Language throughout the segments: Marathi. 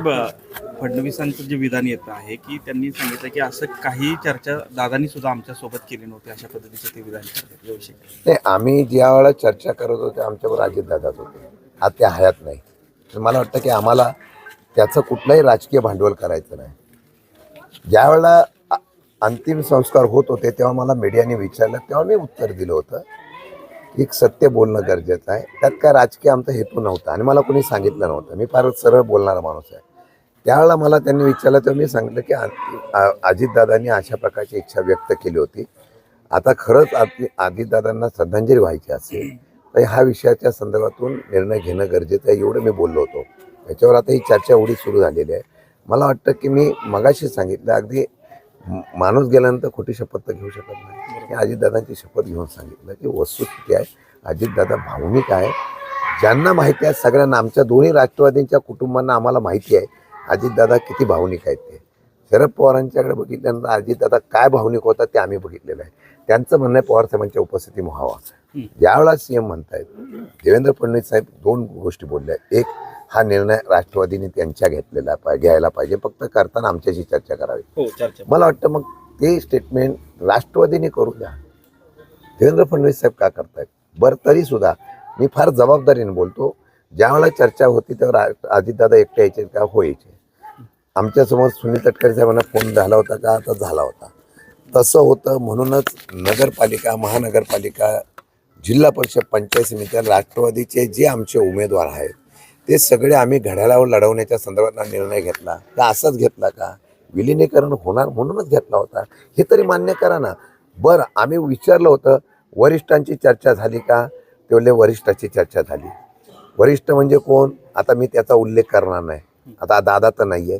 फडणवीसांचं जे विधान येतं आहे की त्यांनी सांगितलं की असं काही चर्चा दादांनी सुद्धा आमच्यासोबत केली नव्हती अशा पद्धतीचं ते विधान नाही आम्ही ज्या वेळेला चर्चा करत होतो आमच्यावर अजितदादाच होते. आज ते हयात नाही. तर मला वाटतं की आम्हाला त्याचं कुठलंही राजकीय भांडवल करायचं नाही. ज्या वेळेला अंतिम संस्कार होत होते तेव्हा मला मीडियाने विचारलं तेव्हा मी उत्तर दिलं होतं की एक सत्य बोलणं गरजेचं आहे. त्यात काय राजकीय आमचा हेतू नव्हता आणि मला कोणी सांगितलं नव्हतं. मी फार सरळ बोलणारा माणूस आहे. त्यावेळेला मला त्यांनी विचारलं तेव्हा मी सांगितलं की अजितदादांनी अशा प्रकारची इच्छा व्यक्त केली होती. आता खरंच आदी अजितदादांना श्रद्धांजली व्हायची असेल तर ह्या विषयाच्या संदर्भातून निर्णय घेणं गरजेचं आहे एवढं मी बोललो होतो. त्याच्यावर आता ही चर्चा एवढी सुरू झालेली आहे. मला वाटतं की मी मगाशी सांगितलं अगदी माणूस गेल्यानंतर खोटी शपथ तर घेऊ शकत नाही. मी अजितदादांची शपथ घेऊन सांगितलं की वस्तुस्थिती आहे अजितदादा भावनिक आहे. ज्यांना माहिती आहे सगळ्यांना आमच्या दोन्ही राष्ट्रवादींच्या कुटुंबांना आम्हाला माहिती आहे अजितदादा किती भावनिक आहेत ते. शरद पवारांच्याकडे बघितल्यानंतर अजितदादा काय भावनिक होता ते आम्ही बघितलेलं आहे. त्यांचं म्हणणं आहे पवार साहेबांच्या उपस्थिती व्हावा. ज्यावेळेला सीएम म्हणतायत देवेंद्र फडणवीस साहेब दोन गोष्टी बोलल्या. एक हा निर्णय राष्ट्रवादीने त्यांच्या घेतलेला घ्यायला पाहिजे. फक्त करताना आमच्याशी चर्चा करावी. हो मला वाटतं मग ते स्टेटमेंट राष्ट्रवादीने करू द्या. देवेंद्र फडणवीस साहेब का करतायत? बरं तरी सुद्धा मी फार जबाबदारीने बोलतो. ज्यावेळेला चर्चा होती तेव्हा अजितदादा एकटे यायचे का? हो यायचे. आमच्यासमोर सुनील तटकरे साहेबांना फोन झाला होता का? आता झाला होता. तसं होतं म्हणूनच नगरपालिका महानगरपालिका जिल्हा परिषद पंचायत समित्या राष्ट्रवादीचे जे आमचे उमेदवार आहेत ते सगळे आम्ही घड्याळावर लढवण्याच्या संदर्भातला निर्णय घेतला. का असाच घेतला का? विलिनीकरण होणार म्हणूनच घेतला होता. हे तरी मान्य करा ना. बरं आम्ही विचारलं होतं वरिष्ठांची चर्चा झाली का? तेवढे वरिष्ठाची चर्चा झाली. वरिष्ठ म्हणजे कोण? आता मी त्याचा उल्लेख करणार नाही. आता दादा तर नाही आहे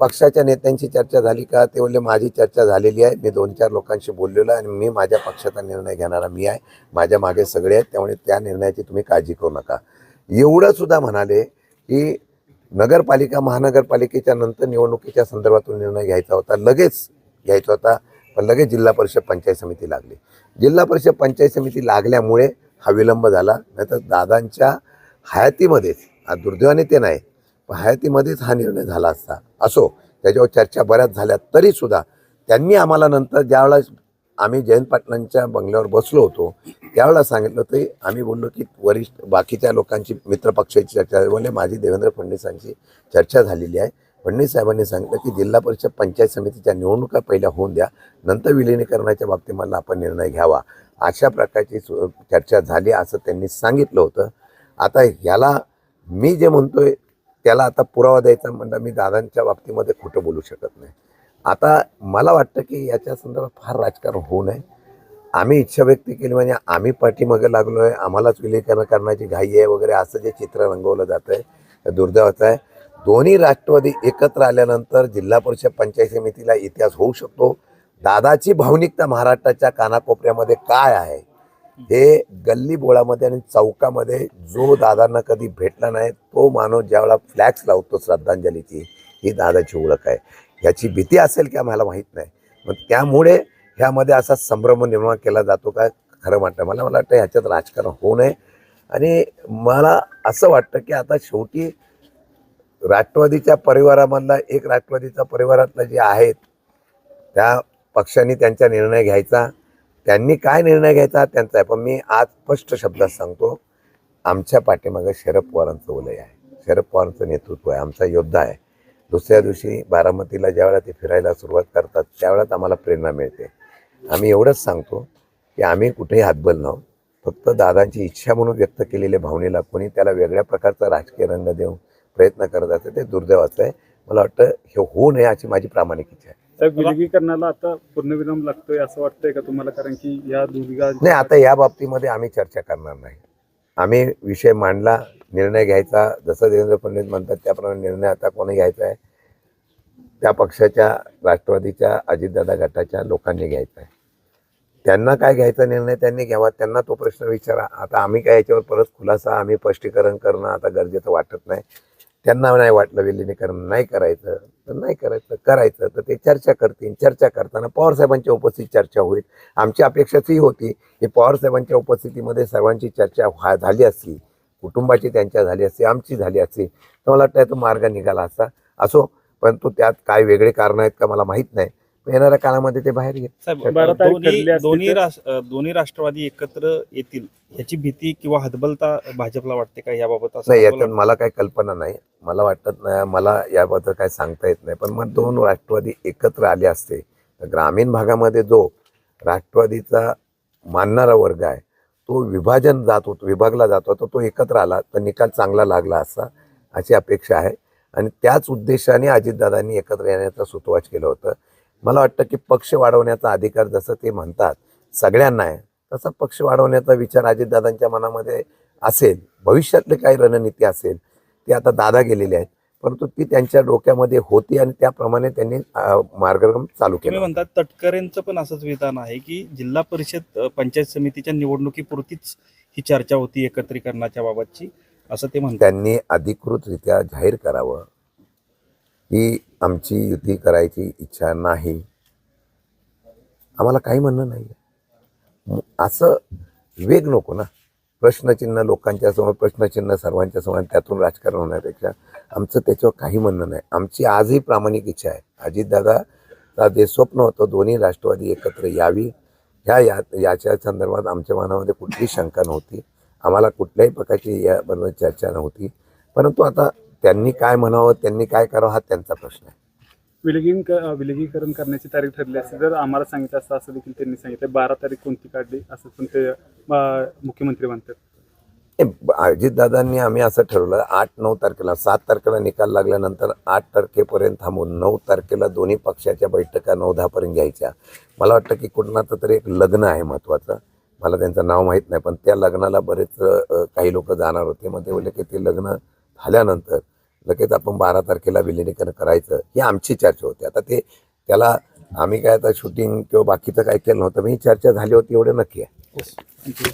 पक्षाच्या नेत्यांची चर्चा झाली का? ते बोलले माझी चर्चा झालेली आहे. मी दोन चार लोकांशी बोललेलो आहे आणि मी माझ्या पक्षाचा निर्णय घेणारा मी आहे. माझ्या मागे सगळे आहेत. त्यामुळे त्या निर्णयाची तुम्ही काळजी करू नका. एवढं सुद्धा म्हणाले की नगरपालिका महानगरपालिकेच्या नंतर निवडणुकीच्या संदर्भातून निर्णय घ्यायचा होता. लगेच घ्यायचा होता. पण लगेच जिल्हा परिषद पंचायत समिती लागली. जिल्हा परिषद पंचायत समिती लागल्यामुळे हा विलंब झाला. नाहीतर दादांच्या हयातीमध्येच दुर्दैवाने ते नाही. हयातीमध्येच हा निर्णय झाला असता. असो त्याच्यावर चर्चा बऱ्याच झाल्या तरीसुद्धा त्यांनी आम्हाला नंतर ज्यावेळेस आम्ही जयंत पाटलांच्या बंगल्यावर बसलो होतो त्यावेळेला सांगितलं ते आम्ही बोललो की वरिष्ठ बाकीच्या लोकांची मित्रपक्षाची चर्चा झाली. बोलले माझी देवेंद्र फडणवीसांची चर्चा झालेली आहे. फडणवीस साहेबांनी सांगितलं की जिल्हा परिषद पंचायत समितीच्या निवडणुका पहिल्या होऊन द्या नंतर विलिनीकरणाच्या मला आपण निर्णय घ्यावा. अशा प्रकारची सु- चर्चा झाली असं त्यांनी सांगितलं होतं. आता ह्याला मी जे म्हणतोय त्याला आता पुरावा द्यायचा म्हणलं मी दादांच्या बाबतीमध्ये खोटं बोलू शकत नाही. आता मला वाटतं की याच्या संदर्भात फार राजकारण होऊ नये. आम्ही इच्छा व्यक्त केली म्हणजे आम्ही पाठीमागे लागलो आहे आम्हालाच विलीकरण करण्याची घाई आहे वगैरे असं जे चित्र रंगवलं जातं आहे दुर्दैवाचं आहे. दोन्ही राष्ट्रवादी एकत्र आल्यानंतर जिल्हा परिषद पंचायत समितीला इतिहास होऊ शकतो. दादाची भावनिकता महाराष्ट्राच्या कानाकोपऱ्यामध्ये काय आहे? हे गल्ली बोळामध्ये आणि चौकामध्ये जो दादांना कधी भेटला नाही तो माणूस ज्यावेळेला फ्लॅक्स लावतो श्रद्धांजलीची ही दादाची ओळख आहे. ह्याची भीती असेल की आम्हाला माहीत नाही. मग त्यामुळे ह्यामध्ये असा संभ्रम निर्माण केला जातो का? खरं वाटतं मला मला वाटतं ह्याच्यात राजकारण होऊ नये. आणि मला असं वाटतं की आता शेवटी राष्ट्रवादीच्या परिवारामधला एक राष्ट्रवादीच्या परिवारातलं जे आहेत त्या पक्षांनी त्यांचा निर्णय घ्यायचा. त्यांनी काय निर्णय घ्यायचा त्यांचा आहे. पण मी आज स्पष्ट शब्दात सांगतो आमच्या पाठीमागं शरद पवारांचं वलय आहे. शरद पवारांचं नेतृत्व आहे. आमचा योद्धा आहे. दुसऱ्या दिवशी बारामतीला ज्यावेळेला ते फिरायला सुरुवात करतात त्यावेळेस आम्हाला प्रेरणा मिळते. आम्ही एवढंच सांगतो की आम्ही कुठेही हातबल नव्हतो. फक्त दादांची इच्छा म्हणून व्यक्त केलेल्या भावनेला कोणी त्याला वेगळ्या प्रकारचा राजकीय रंग देऊन प्रयत्न करत असते ते दुर्दैवाचं आहे. मला वाटतं हे होऊ नये अशी माझी प्रामाणिक इच्छा आहे. साहेब विलगीकरणाला आता पूर्णविराम लागतोय असं वाटतंय का तुम्हाला? कारण की या दुर्गा नाही आता या बाबतीमध्ये आम्ही चर्चा करणार नाही. आम्ही विषय मांडला निर्णय घ्यायचा. जसं देवेंद्र फडणवीस म्हणतात त्याप्रमाणे निर्णय आता कोणी घ्यायचा आहे? त्या पक्षाच्या राष्ट्रवादीच्या अजितदादा गटाच्या लोकांनी घ्यायचा आहे. त्यांना काय घ्यायचा निर्णय त्यांनी घ्यावा त्यांना तो प्रश्न विचारा. आता आम्ही काय याच्यावर परत खुलासा आम्ही स्पष्टीकरण करणं आता गरजेचं वाटत नाही. त्यांना नाही वाटलं विलिनीकरण नाही करायचं. तर नाही करायचं करायचं. तर ते चर्चा करतील. चर्चा करताना पवारसाहेबांच्या उपस्थित चर्चा होईल. आमची अपेक्षाच ही होती की पवारसाहेबांच्या उपस्थितीमध्ये सर्वांची चर्चा व्हा झाली असती. कुटुंबाची त्यांच्या झाली असती आमची झाली असती. तर मला वाटतं तो मार्ग निघाला असता. असो परंतु त्यात काय वेगळे कारण आहेत का मला माहीत नाही. येणाऱ्या काळामध्ये ते बाहेर तारीख दोन्ही दोन्ही राष्ट्रवादी एकत्र येतील ह्याची भीती किंवा हतबलता भाजपला वाटते का याबाबत असं नाही याच्यात मला काही कल्पना नाही. मला वाटत नाही मला याबद्दल काही सांगता येत नाही. पण मग दोन राष्ट्रवादी एकत्र आले असते तर ग्रामीण भागामध्ये जो राष्ट्रवादीचा मानणारा वर्ग आहे तो विभाजन जात होतो विभागला जात होता तो एकत्र आला तर निकाल चांगला लागला असा अशी अपेक्षा आहे. आणि त्याच उद्देशाने अजितदादांनी एकत्र येण्याचं सुतवाच केलं होतं. मला वाटतं की पक्ष वाढवण्याचा अधिकार जसं ते म्हणतात सगळ्यांना आहे तसा पक्ष वाढवण्याचा विचार अजितदादांच्या मनामध्ये असेल भविष्यातले काही रणनीती असेल ती आता दादा गेलेले आहेत परंतु ती त्यांच्या डोक्यामध्ये होती आणि त्याप्रमाणे त्यांनी मार्गक्रम चालू केला. म्हणतात तटकरेंचं पण असंच विधान आहे की जिल्हा परिषद पंचायत समितीच्या निवडणुकीपुरतीच ही चर्चा होती एकत्रीकरणाच्या बाबतची असं ते म्हणतात. त्यांनी अधिकृतरित्या जाहीर करावं. की आमची युती करायची इच्छा नाही. आम्हाला काही म्हणणं नाही असं वेग नको ना. प्रश्नचिन्ह लोकांच्या समोर प्रश्नचिन्ह सर्वांच्या समोर त्यातून राजकारण होण्यापेक्षा आमचं त्याच्यावर काही म्हणणं नाही. आमची आजही प्रामाणिक इच्छा आहे. अजितदादाचा जे स्वप्न होतं दोन्ही राष्ट्रवादी एकत्र यावी ह्या या याच्या संदर्भात आमच्या मनामध्ये कुठलीही शंका नव्हती. आम्हाला कुठल्याही प्रकारची याबरोबर चर्चा नव्हती. परंतु आता त्यांनी काय म्हणावं त्यांनी काय करावं हा त्यांचा प्रश्न आहे. विलगीन विलगीकरण करण्याची तारीख ठरली असती जर आम्हाला सांगितलं असतं असं देखील त्यांनी सांगितलं. बारा तारीख कोणती काढली असं पण ते मुख्यमंत्री म्हणतात. अजितदादांनी आम्ही असं ठरवलं आठ नऊ तारखेला सात तारखेला निकाल लागल्यानंतर आठ तारखेपर्यंत थांबून नऊ तारखेला दोन्ही पक्षाच्या बैठका नऊ दहापर्यंत घ्यायच्या. मला वाटतं की कुणाचं तरी एक लग्न आहे महत्त्वाचं. मला त्यांचं नाव माहीत नाही पण त्या लग्नाला बरेच काही लोक जाणार होते. मग ते बोलले की ते लग्न झाल्यानंतर लगेच आपण बारा तारखेला विलिनीकरण करायचं ही आमची चर्चा होती. आता ते त्याला आम्ही काय आता शूटिंग किंवा बाकीचं काय केलं नव्हतं मी चर्चा झाली होती एवढं नक्की आहे.